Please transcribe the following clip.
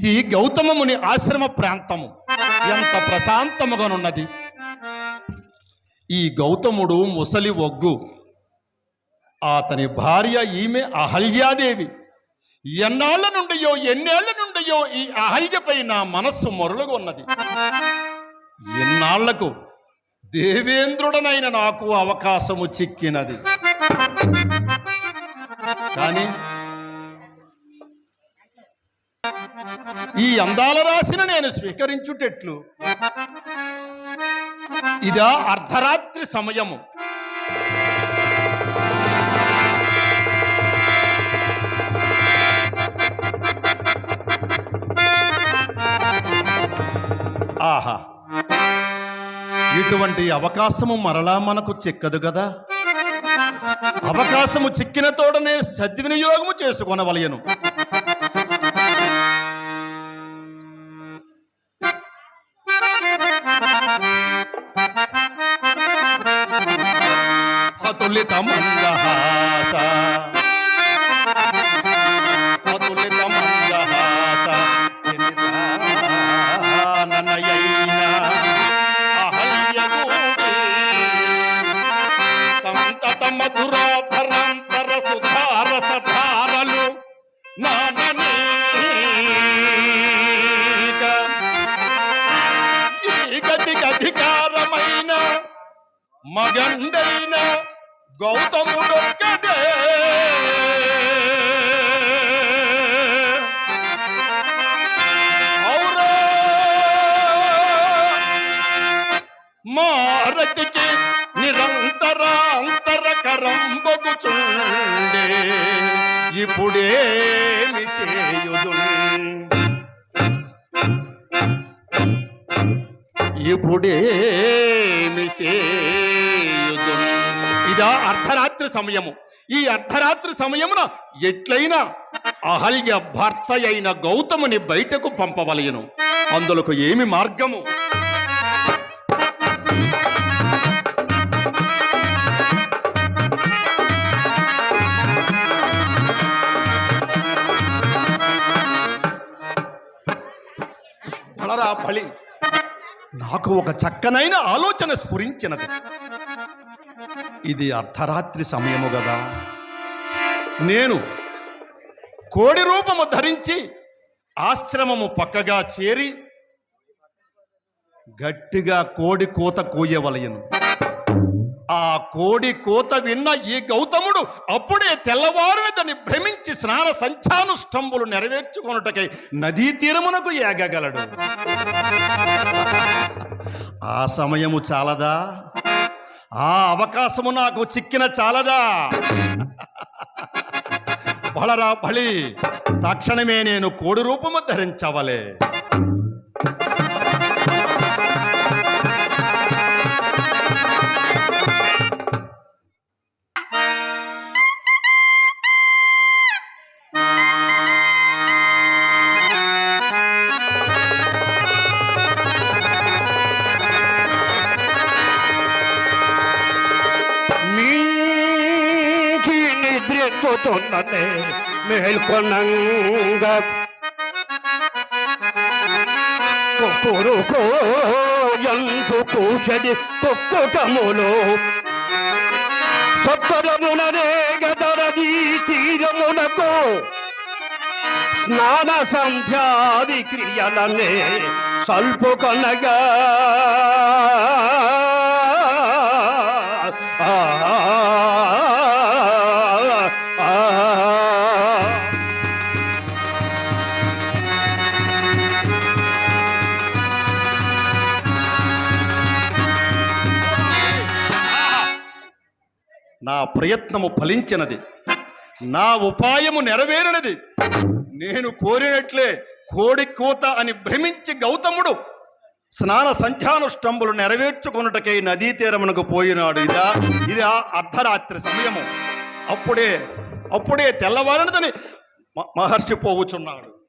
ఇది గౌతమముని ఆశ్రమ ప్రాంతము. ఎంత ప్రశాంతముగానున్నది. ఈ గౌతముడు ముసలి ఒగ్గు అతని భార్య ఈమె అహల్యాదేవి. ఎన్నాళ్ళ నుండియో ఎన్నేళ్ళ నుండియో ఈ అహల్యపై నా మనస్సు మొరలుగా ఉన్నది ఎన్నాళ్ళకు దేవేంద్రుడనైన నాకు అవకాశము చిక్కినది. కానీ ఈ అందాల రాశిని నేను స్వీకరించుటెట్లు. ఇదా అర్ధరాత్రి సమయము. ఆహా. ఇటువంటి అవకాశము మరలా మనకు చిక్కదు కదా. అవకాశము చిక్కిన తోడనే సద్వినియోగము చేసుకొనవలయను అతులిత మందహాస అతులిత మందహాస చరితాననయైన అహల్యగూపి. సంతత మధురాధరాంతర సుధారసధారలు నాననీక. ఈ గతికి అధికారమైన మగండైన గౌతముడొక్కడే ఔరా! మారతికి నిరంతరాంతర కరంబగుచుండే ఇప్పుడే చేయుదు ఇప్పుడే చేయుదు ఇదా అర్ధరాత్రి సమయము. ఈ అర్ధరాత్రి సమయమున ఎట్లయినా అహల్య భర్త అయిన గౌతముని బయటకు పంపవలయను అందులకు ఏమి మార్గము? బలరా బలి నాకు ఒక చక్కనైన ఆలోచన స్ఫురించినది. ఇది అర్ధరాత్రి సమయము కదా నేను కోడి రూపము ధరించి ఆశ్రమము పక్కగా చేరి గట్టిగా కోడి కోత కోయవలయను ఆ కోడి కోత విన్న ఈ గౌతముడు అప్పుడే తెల్లవారునదని భ్రమించి స్నాన సంచానుష్టంబులు నెరవేర్చుకొనుటకై నదీ తీరమునకు ఏగగలడు ఆ సమయము చాలదా? ఆ అవకాశము నాకు చిక్కిన చాలదా? బళరా బలి తక్షణమే నేను కోడి రూపము ధరించవలే. మేల్కొనంగ కొక్కురుకో ఎంతు కూసది కుక్కుటములు. సత్తరముననే గదరది తీరమునకు స్నాన సంధ్యాది క్రియలనే సల్పు కనగా. నా ప్రయత్నము ఫలించినది. నా ఉపాయము నెరవేరినది. నేను కోరినట్లే కోడి కోత అని భ్రమించి గౌతముడు స్నాన సంధ్యానుష్టంబులు నెరవేర్చుకొనుటకై నదీ తీరమునకు పోయినాడు. ఇదా ఇది ఆ అర్ధరాత్రి సమయము. అప్పుడే అప్పుడే తెల్లవారినదని మ- మహర్షి పోవుచున్నాడు